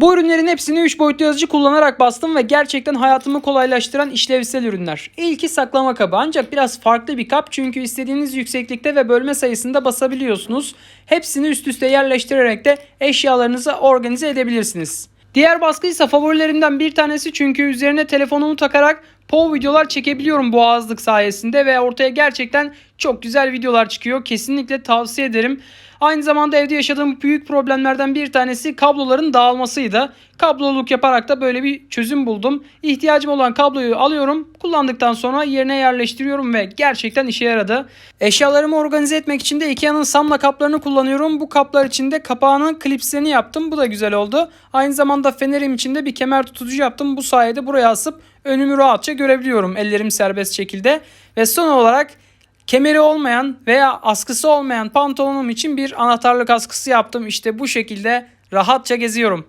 Bu ürünlerin hepsini 3 boyutlu yazıcı kullanarak bastım ve gerçekten hayatımı kolaylaştıran işlevsel ürünler. İlki saklama kabı ancak biraz farklı bir kap çünkü istediğiniz yükseklikte ve bölme sayısında basabiliyorsunuz. Hepsini üst üste yerleştirerek de eşyalarınızı organize edebilirsiniz. Diğer baskı ise favorilerimden bir tanesi çünkü üzerine telefonumu takarak POV videolar çekebiliyorum bu ağızlık sayesinde ve ortaya gerçekten çok güzel videolar çıkıyor. Kesinlikle tavsiye ederim. Aynı zamanda evde yaşadığım büyük problemlerden bir tanesi kabloların dağılmasıydı. Kabloluk yaparak da böyle bir çözüm buldum. İhtiyacım olan kabloyu alıyorum. Kullandıktan sonra yerine yerleştiriyorum ve gerçekten işe yaradı. Eşyalarımı organize etmek için de Ikea'nın Samla kaplarını kullanıyorum. Bu kaplar için de kapağının klipslerini yaptım. Bu da güzel oldu. Aynı zamanda fenerim için de bir kemer tutucu yaptım. Bu sayede buraya asıp önümü rahatça görebiliyorum ellerim serbest şekilde. Ve son olarak kemeri olmayan veya askısı olmayan pantolonum için bir anahtarlık askısı yaptım. İşte bu şekilde rahatça geziyorum.